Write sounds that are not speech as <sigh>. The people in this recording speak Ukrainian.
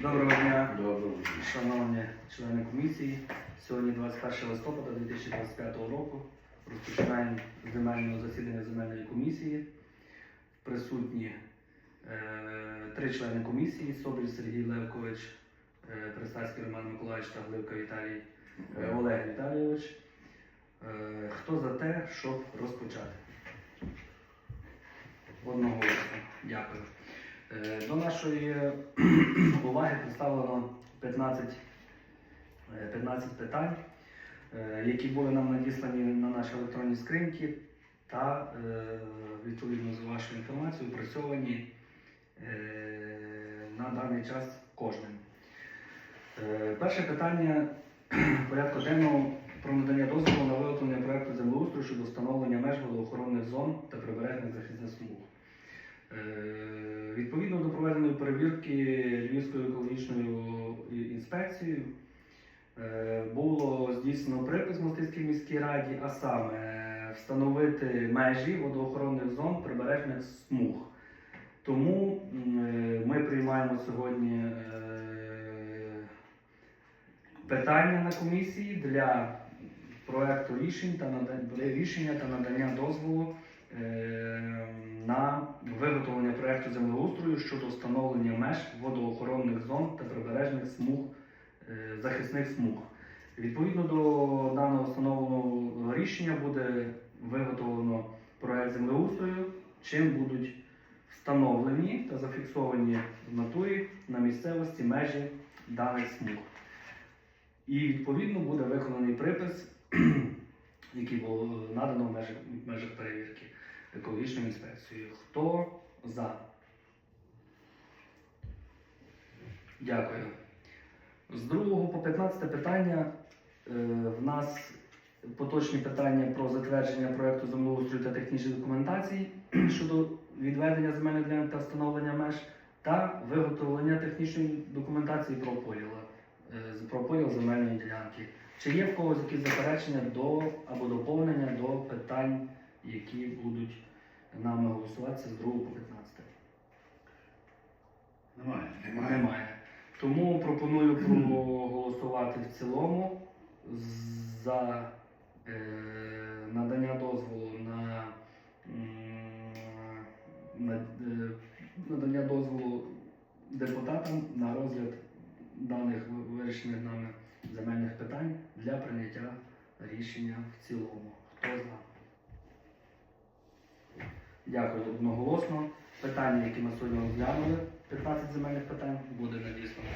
Доброго дня, Доброго. шановні члени комісії. Сьогодні 21 листопада 2025 року. Розпочинаємо земельне засідання земельної комісії. Присутні е, три члени комісії: Соболь Сергій Левкович, е, Пристацький Роман Миколаївич та Гливка Віталій е, Олег Віталійович. Е, хто за те, щоб розпочати? Одноголосно. Дякую. Е, До нашої <clears throat> уваги представлено 15, е, 15 питань, е, які були нам надіслані на наші електронні скриньки та е, відповідно з вашою інформацією опрацьовані е, на даний час кожним. Е, Перше питання <clears throat> порядку денного про надання дозволу на виготовлення проекту землеустрою щодо встановлення меж водоохоронних зон та прибережних захисних смуг. Е, Відповідно до проведеної перевірки Львівською екологічною інспекцією е, було здійснено припис Мостицькій міській раді, а саме встановити межі водоохоронних зон прибережних смуг. Тому е, ми приймаємо сьогодні питання на комісії для проекту рішень та рішення та надання дозволу на виготовлення проекту землеустрою щодо встановлення меж водоохоронних зон та прибережних смуг е, захисних смуг. Відповідно до даного встановленого рішення буде виготовлено проект землеустрою, чим будуть встановлені та зафіксовані в натурі на місцевості межі даних смуг. І відповідно буде виконаний припис, <clears throat> який було надано в межах, екологічною інспекцією. Хто за? Дякую. З 2 по 15 питання е, в нас поточні питання про затвердження проекту землеустрою та технічної документації <clears throat> щодо відведення земельних ділянок та встановлення меж та виготовлення технічної документації про поділ, е, про поділ земельної ділянки. Чи є в когось якісь заперечення до або доповнення до питань, які будуть нами голосуватися з 2 по 15? Немає. Немає. Тому пропоную <clears throat> проголосувати в цілому за е, надання дозволу на, на е, надання дозволу депутатам на розгляд даних вирішених нами земельних питань для прийняття рішення в цілому. Хто за? Дякую одноголосно. Питання, які ми сьогодні розглянули, 15 земельних питань, буде надіслано